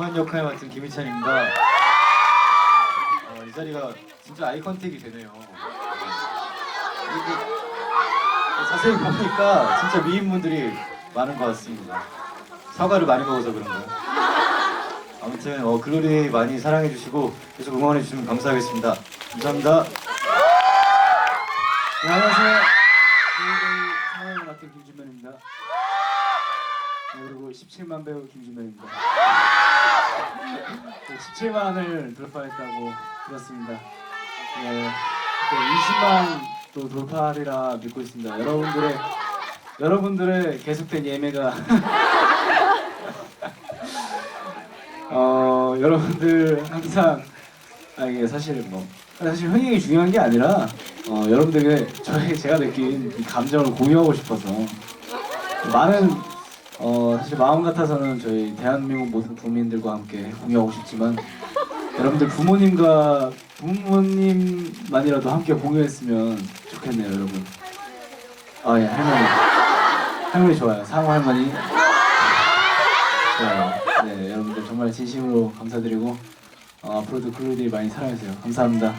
주만 역할 맡은 김희찬입니다. 어, 이 자리가 진짜 아이 컨택이 되네요. 이렇게 자세히 보니까 진짜 미인분들이 많은 것 같습니다. 사과를 많이 먹어서 그런가요? 아무튼 어, 글로리 많이 사랑해 주시고 계속 응원해 주시면 감사하겠습니다. 감사합니다. 네, 안녕하세요. 저희의 상황을 맡은 김준면입니다. 네, 그리고 17만 배우 김준면입니다. 17만을 돌파했다고 들었습니다. 네, 또 20만 또 돌파하리라 믿고 있습니다. 여러분들의 여러분들의 계속된 예매가 어 여러분들 항상 아 이게 사실 뭐 사실 흥행이 중요한 게 아니라 어 여러분들에게 저희 제가 느낀 이 감정을 공유하고 싶어서 많은 어 사실 마음 같아서는 저희 대한민국 모든 국민들과 함께 공유하고 싶지만 여러분들 부모님과 부모님만이라도 함께 공유했으면 좋겠네요 여러분. 아 예 할머니. 할머니 좋아요. 상호 할머니. 좋아요. 네 여러분들 정말 진심으로 감사드리고 어, 앞으로도 글로리들 많이 사랑해주세요. 감사합니다